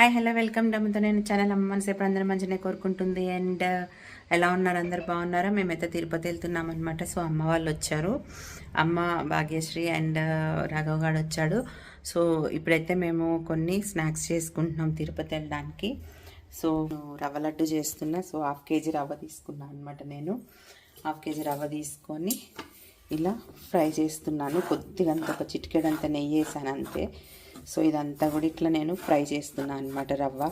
Hi hello welcome డమ్తో నేను channel అమ్మసేపు అందరూ మంచిగా కోరుకుంటుంది. అండ్ uh, ఎలా ఉన్నారు? అందరు బాగున్నారా? మేమైతే తిరుపతి వెళ్తున్నాం అనమాట సో అమ్మ వాళ్ళు వచ్చారు. అమ్మ భాగ్యశ్రీ అండ్ uh, రాఘవ్ గారు వచ్చాడు సో ఇప్పుడైతే మేము కొన్ని స్నాక్స్ చేసుకుంటున్నాం తిరుపతి వెళ్ళడానికి. సో రవ్వ లడ్డు చేస్తున్నా. సో హాఫ్ కేజీ రవ్వ తీసుకున్నాను అనమాట నేను. హాఫ్ కేజీ రవ్వ తీసుకొని ఇలా ఫ్రై చేస్తున్నాను. కొద్దిగా అంత ఒక చిటికెడంత నెయ్యి వేసాను అంతే. సో ఇదంతా కూడా ఇట్లా నేను ఫ్రై చేస్తున్నాను అనమాట రవ్వ.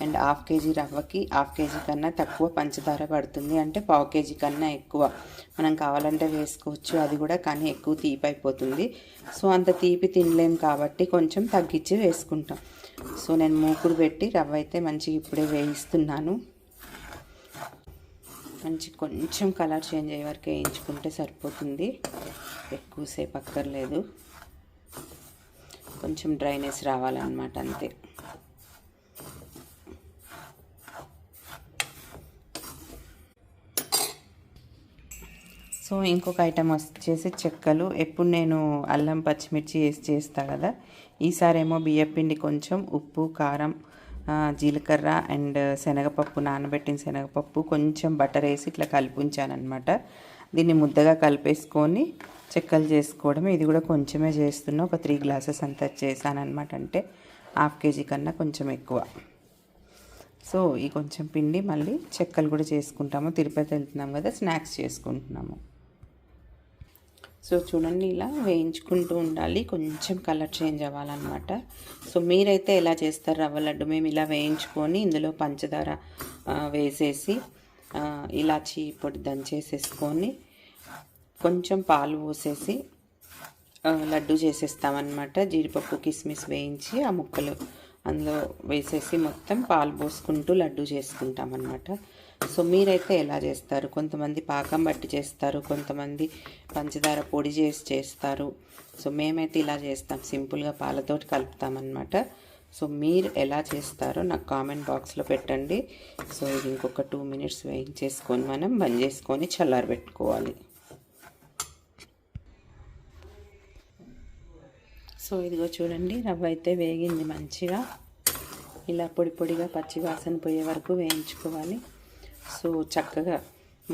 అండ్ హాఫ్ కేజీ రవ్వకి హాఫ్ కేజీ కన్నా తక్కువ పంచదార పడుతుంది. అంటే పావు కేజీ కన్నా ఎక్కువ. మనం కావాలంటే వేసుకోవచ్చు. అది కూడా కానీ ఎక్కువ తీపి అయిపోతుంది. సో అంత తీపి తినలేం కాబట్టి కొంచెం తగ్గించి వేసుకుంటాం. సో నేను మూకుడు పెట్టి రవ్వ అయితే మంచిగా ఇప్పుడే వేయిస్తున్నాను. మంచి కొంచెం కలర్ చేంజ్ అయ్యే వరకు వేయించుకుంటే సరిపోతుంది. ఎక్కువసేపు అక్కర్లేదు. కొంచెం డ్రైనెస్ రావాలన్నమాట అంతే. సో ఇంకొక ఐటెం వచ్చేసి చెక్కలు. ఎప్పుడు నేను అల్లం పచ్చిమిర్చి వేసి చేస్తా కదా ఈసారేమో బియ్యపిండి కొంచెం ఉప్పు కారం జీలకర్ర అండ్ శనగపప్పు నానబెట్టిన శనగపప్పు కొంచెం బటర్ వేసి ఇట్లా కలిపించాను అనమాట దీన్ని ముద్దగా కలిపేసుకొని చెక్కలు చేసుకోవడం. ఇది కూడా కొంచెమే చేస్తున్నా. ఒక త్రీ గ్లాసెస్ అంతా చేశానమాట అంటే హాఫ్ కేజీ కన్నా కొంచెం ఎక్కువ. సో ఈ కొంచెం పిండి మళ్ళీ చెక్కలు కూడా చేసుకుంటాము. తిరుపతి వెళ్తున్నాం కదా స్నాక్స్ చేసుకుంటున్నాము. సో చూడండి ఇలా వేయించుకుంటూ ఉండాలి. కొంచెం కలర్ చేంజ్ అవ్వాలన్నమాట. సో మీరైతే ఎలా చేస్తారు రవ్వ లడ్డు? మేము ఇలా వేయించుకొని ఇందులో పంచదార వేసేసి ఇలాచి పొడి దంచేసేసుకొని కొంచెం పాలు పోసేసి లడ్డు చేసేస్తామన్నమాట. జీడిపప్పు కిస్మిస్ వేయించి ఆ ముక్కలు అందులో వేసేసి మొత్తం పాలు పోసుకుంటూ లడ్డు చేసుకుంటామన్నమాట. సో మీరైతే ఎలా చేస్తారు? కొంతమంది పాకం బట్టి చేస్తారు కొంతమంది పంచదార పొడి చేసి చేస్తారు. సో మేమైతే ఇలా చేస్తాం. సింపుల్గా పాలతోటి కలుపుతామన్నమాట. సో మీరు ఎలా చేస్తారో నాకు కామెంట్ బాక్స్లో పెట్టండి. సో ఇది ఇంకొక టూ మినిట్స్ వేయించేసుకొని మనం బంద్ చేసుకొని చల్లారబెట్టుకోవాలి సో ఇదిగో చూడండి రవ్వ అయితే వేగింది మంచిగా. ఇలా పొడి పొడిగా పచ్చి వాసన పోయే వరకు వేయించుకోవాలి. సో చక్కగా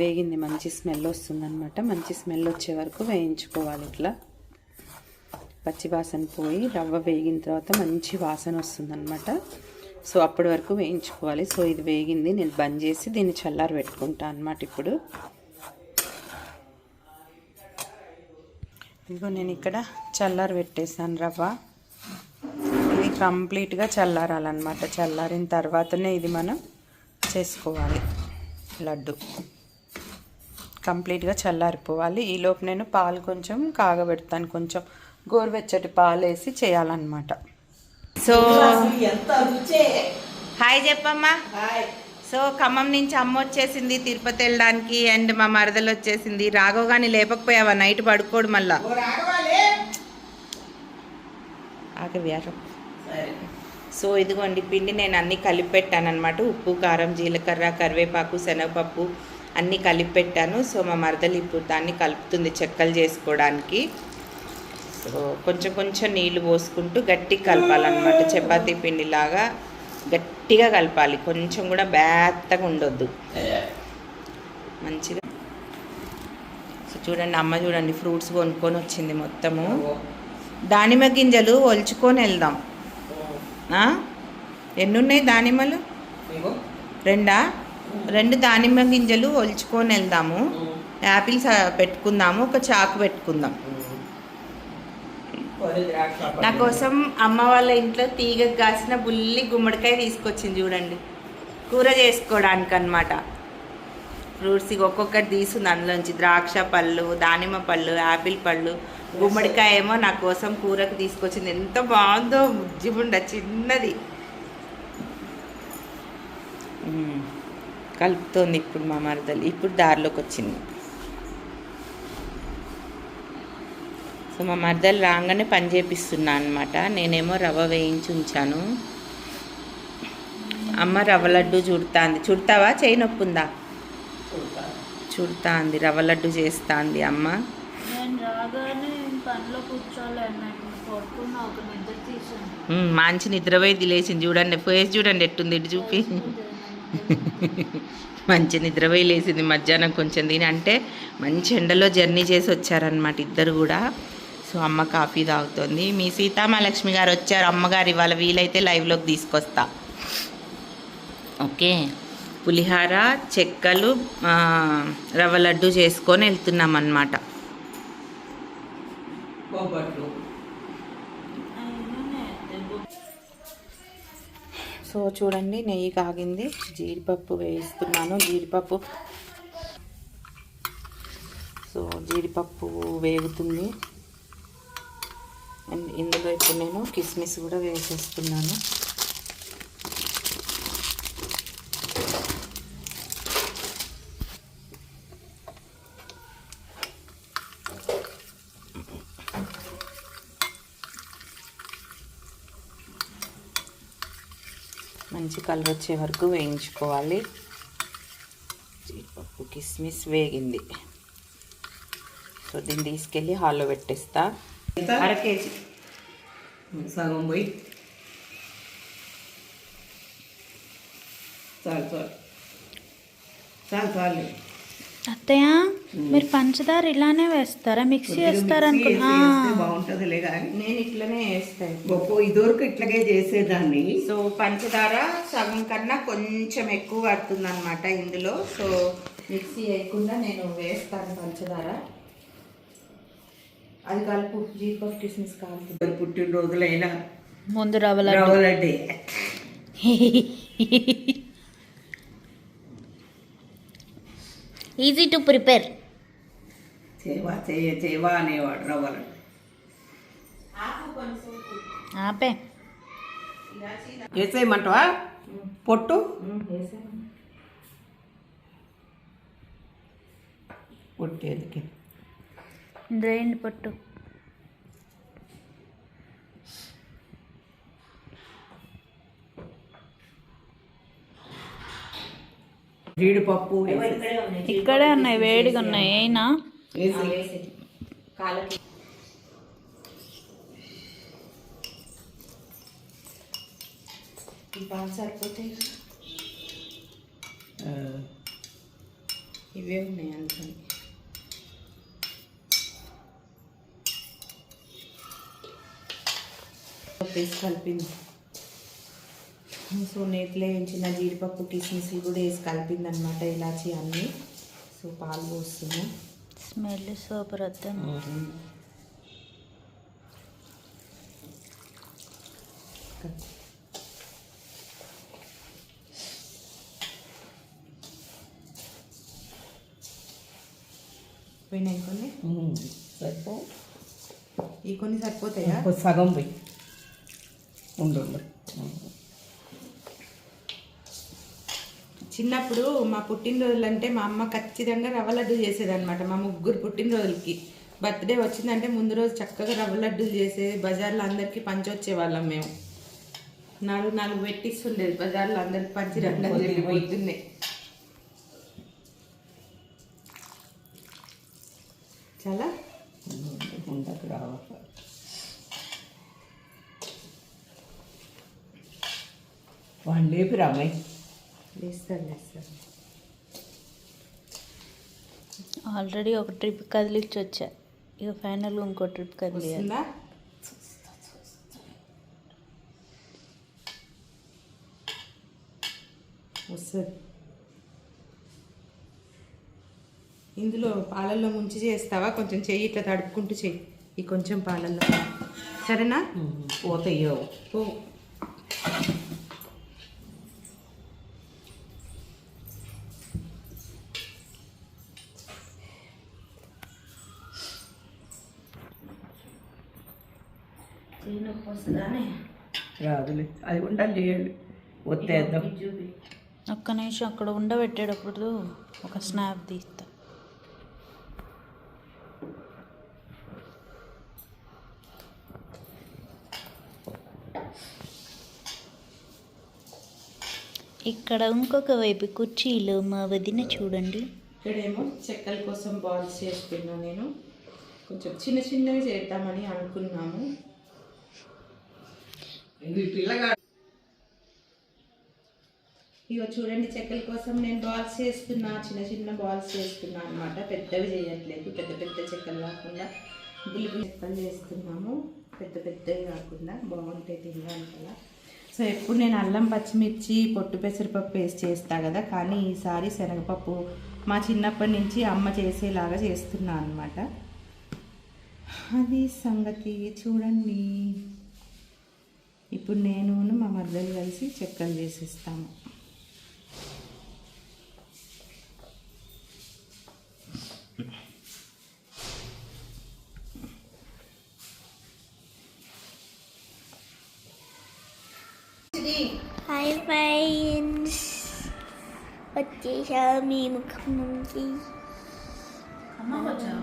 వేగింది మంచి స్మెల్ వస్తుందన్నమాట. మంచి స్మెల్ వచ్చే వరకు వేయించుకోవాలి ఇట్లా. పచ్చి వాసన పోయి రవ్వ వేగిన తర్వాత మంచి వాసన వస్తుందన్నమాట. సో అప్పటి వరకు వేయించుకోవాలి. సో ఇది వేగింది. నేను బంద్ చేసి దీన్ని చల్లారి పెట్టుకుంటాను అనమాట ఇప్పుడు. ఇదిగో నేను ఇక్కడ చల్లారి పెట్టేసాను రవ్వ. ఇది కంప్లీట్గా చల్లారాలన్నమాట. చల్లారిన తర్వాతనే ఇది మనం చేసుకోవాలి. లడ్డు. కంప్లీట్గా చల్లారిపోవాలి. ఈలోపు నేను పాలు కొంచెం కాగబెడతాను. కొంచెం గోరువెచ్చటి పాలు వేసి చేయాలన్నమాట. సో హాయ్ చెప్పమ్మా. సో ఖమ్మం నుంచి అమ్మ వచ్చేసింది తిరుపతి వెళ్ళడానికి అండ్ మా మరదలు వచ్చేసింది. రాఘవ్ గాని లేపకపోయావా? నైట్ పడుకోడు మళ్ళా. ఆగవ్యారం సో ఇదిగోండి పిండి నేను అన్నీ కలిపి పెట్టాను అనమాట ఉప్పు కారం జీలకర్ర కరివేపాకు శనగపప్పు అన్నీ కలిపి పెట్టాను సో మా మరదలు ఇప్పుడు దాన్ని కలుపుతుంది చెక్కలు చేసుకోవడానికి. కొంచెం కొంచెం నీళ్ళు పోసుకుంటూ గట్టిగా కలపాలన్నమాట. చపాతీ పిండిలాగా గట్టిగా కలపాలి. కొంచెం కూడా బేత్తగా ఉండొద్దు. మంచిగా. సో చూడండి అమ్మ చూడండి ఫ్రూట్స్ కొనుక్కొని వచ్చింది మొత్తము. దానిమ్మ గింజలు ఒలుచుకొని వెళ్దాం. ఆ? ఎన్నున్నాయి దానిమ్మలు? రెండా? రెండు దానిమ్మ గింజలు ఒలుచుకొని వెళ్దాము. యాపిల్స్ పెట్టుకుందాము ఒక చాకు పెట్టుకుందాం. నా కోసం అమ్మ వాళ్ళ ఇంట్లో తీగ కాసిన బుల్లి గుమ్మడికాయ తీసుకొచ్చింది చూడండి. కూర చేసుకోవడానికి అనమాట ఫ్రూట్స్ ఒక్కొక్కటి తీసుంది అందులోంచి. ద్రాక్ష పళ్ళు దానిమ్మ పళ్ళు యాపిల్ పళ్ళు గుమ్మడికాయ ఏమో నా కోసం కూరకు తీసుకొచ్చింది. ఎంత బాగుందో ముజ్జిబుండ చిన్నది. కలుపుతోంది ఇప్పుడు మా మరదలు. ఇప్పుడు దారిలోకి వచ్చింది సో మా మరదలు రాగానే పని చేపిస్తున్నా అనమాట నేనేమో రవ్వ వేయించి ఉంచాను. అమ్మ రవ్వ లడ్డు చుడతాంది. చుడతావా? చేయి నొప్పి ఉందా చుడతా అంది రవ్వ లడ్డు చేస్తా అంది అమ్మ మంచి నిద్రపోయి లేచింది చూడండి. ఫేస్ చూడండి ఎట్టుంది ఇటు చూపి. మంచి నిద్రపోయి లేచింది మధ్యాహ్నం కొంచెం తిని అంటే మంచి ఎండలో జర్నీ చేసి వచ్చారనమాట ఇద్దరు కూడా. సో అమ్మ కాఫీ తాగుతుంది. మీ సీతామహాలక్ష్మి గారు వచ్చారు. అమ్మగారు ఇవాళ వీలైతే లైవ్లోకి తీసుకొస్తా. ఓకే. పులిహార చెక్కలు రవ్వ లడ్డు చేసుకొని వెళ్తున్నాం అన్నమాట సో చూడండి నెయ్యి కాగింది. జీడిపప్పు వేస్తున్నాను. జీడిపప్పు. సో జీడిపప్పు వేగుతుంది. అండ్ ఇందులో ఇప్పుడు నేను కిస్మిస్ కూడా వేసేస్తున్నాను. మంచి కలర్ వచ్చే వరకు వేయించుకోవాలి. జీడిపప్పు కిస్మిస్ వేగింది. సో దీన్ని తీసుకెళ్ళి హాల్లో పెట్టేస్తా. అర కేజీ. సగం పోయి. చాలు చాలు. చాలు చాలు అత్తయ్య మీరు పంచదార ఇలానే వేస్తారా? మిక్సీ వేస్తారా అనుకున్నా బాగుంటుందిలే కానీ నేను ఇట్లనే వేస్తాను గొప్ప ఇదివరకు ఇట్లాగే చేసేదాన్ని. సో పంచదార సగం కన్నా కొంచెం ఎక్కువ పడుతుంది అనమాట ఇందులో. సో మిక్సీ వేయకుండా నేను వేస్తాను పంచదార. అది కలుపు జీడిపప్పు కిస్మిస్ కలుపు పుట్టినరోజులైనా ముందు రవ్వల రవ్వలడ్డే. ఈజీ టు ప్రిపేర్ చేవా చేయ చేవా అనేవాడు రవ్వలడ్డు. ఆపే. వేసేయమంటావా? పొట్టు? పొట్టేదికి డ్రైన్ పట్టు. జీడిపప్పు ఇక్కడే ఉన్నాయి వేడిగా ఉన్నాయి అయినా? వేసి కాలకి ఈ పాలు సరిపోతాయి. ఇవే ఉన్నాయి అందుకని. వేసి కలిపింది. సో నేతిలో వేయించిన జీడిపప్పు కిస్మిస్ కూడా వేసి కలిపింది అనమాట ఇలాచి అన్నీ. సో పాలు పోస్తున్నాం. స్మెల్ సూపర్ వద్దాం పోయినాయి కొన్ని? సరిపో. ఈ కొన్ని సరిపోతాయా? సగం పోయి. ఉండు. చిన్నప్పుడు మా పుట్టినరోజులు అంటే మా అమ్మ ఖచ్చితంగా రవ్వ లడ్డు చేసేదన్నమాట. మా ముగ్గురు పుట్టినరోజులకి. బర్త్డే వచ్చిందంటే ముందు రోజు చక్కగా రవ్వ లడ్డూలు చేసేది బజార్లో అందరికీ పంచొచ్చేవాళ్ళం మేము. నాలుగు నాలుగు పెట్టిస్తుండేది బజార్లో అందరికి పంచి రండి పొద్దున్నే. చాలా? వాడిని లేపి రామయ్య. లేస్తారు లేస్తారు ఆల్రెడీ ఒక ట్రిప్ కదిలిచ్చి వచ్చా ఇక ఫైనల్గా ఇంకో ట్రిప్ కదిలియాలి. వస్తుందా? ఇందులో పాలల్లో ముంచి చేస్తావా? కొంచెం చెయ్యి ఇట్లా తడుపుకుంటూ చెయ్యి. ఈ కొంచెం పాలల్లో. సరేనా? పోతాయో రాదులే అది ఉండాలి ఒత్తేద్దాం ఒక్క నిమిషం అక్కడ ఉండబెట్టేటప్పుడు ఒక స్నాప్ తీస్తా. ఇక్కడ ఇంకొక వైపు కుర్చీలో మా వదిన చూడండి. ఇక్కడేమో చెక్కల కోసం బాల్స్ చేస్తున్నా నేను. కొంచెం చిన్న చిన్నవి చేద్దామని అనుకున్నాము. ఇగో చూడండి చెక్కల కోసం నేను బాల్స్ చేస్తున్నా చిన్న చిన్న బాల్స్ చేస్తున్నా అనమాట పెద్దవి చేయట్లేదు పెద్ద పెద్ద చెక్కలు కాకుండా బుల్లి చెక్కలు చేస్తున్నాము. పెద్ద పెద్దవి కాకుండా బాగుంటాయి తినడానికి అలా సో ఎప్పుడు నేను అల్లం పచ్చిమిర్చి పొట్టు పెసరపప్పు వేసి చేస్తా కదా కానీ ఈసారి శనగపప్పు మా చిన్నప్పటి నుంచి అమ్మ చేసేలాగా చేస్తున్నా అనమాట అది సంగతి చూడండి. ఇప్పుడు నేను మా మద్దలు కలిసి చెక్కలు చేసిస్తాము. హాయ్ ఫ్రెండ్స్ వచ్చేసాము మేము ఖమ్మం నుంచి.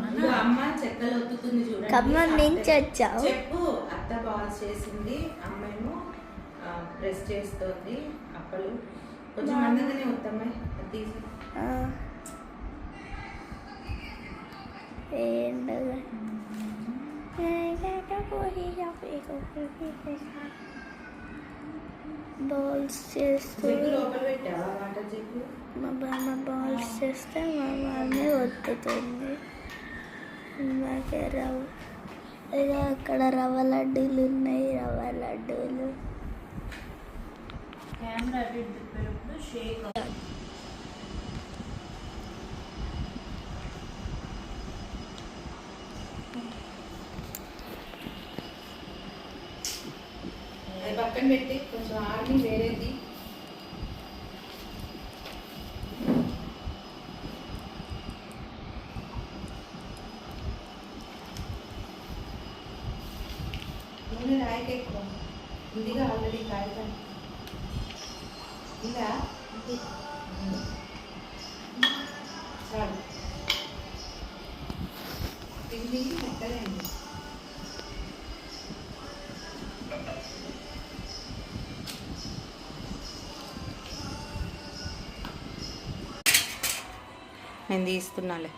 ఇదిగో అమ్మ చెక్కలు ఒత్తుతుంది చూడండి ఖమ్మం నుంచి వచ్చాము చెప్పు. అత్త బాల్స్ చేసింది. అమ్మేమో ప్రెస్ చేస్తుంది. అప్పలు. కొంచెం మందంగానే వద్దమ్మాయి. తీసి? బాల్స్ చేస్తూ మా బామ్మ బాల్స్ చేస్తే మా మమ్మీ ఒత్తుతుంది. మాకే రవ్వ ఇక అక్కడ రవ్వ లడ్డూలు ఉన్నాయి రవ్వ లడ్డూలు. అది పక్కన పెట్టి కొంచెం ఆగి వేరేది నూనె రాయక ఎక్కువ ఉందిగా ఆల్రెడీ కాగితం. ఇలా చాలు. పిండి మెత్తలేండి నేను తీస్తున్నాలే.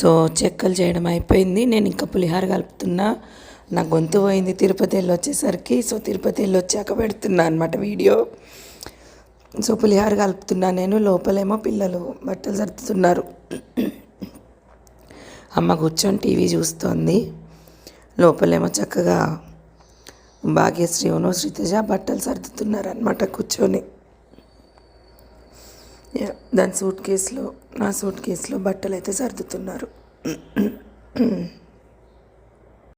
సో చెక్కలు చేయడం అయిపోయింది. నేను ఇంకా పులిహార కలుపుతున్నా. నా గొంతు పోయింది. తిరుపతి వెళ్ళి వచ్చేసరికి సో తిరుపతి వెళ్ళి వచ్చాక పెడుతున్నా అనమాట వీడియో. సో పులిహార కలుపుతున్నా నేను. లోపలేమో పిల్లలు బట్టలు సర్దుతున్నారు. అమ్మ కూర్చొని టీవీ చూస్తోంది. లోపలేమో చక్కగా భాగ్యశ్రీను శ్రీతజ బట్టలు సర్దుతున్నారు అనమాట కూర్చొని. యా, దాని సూట్ కేసులో. నా సూట్ కేసులో బట్టలు అయితే సర్దుతున్నారు.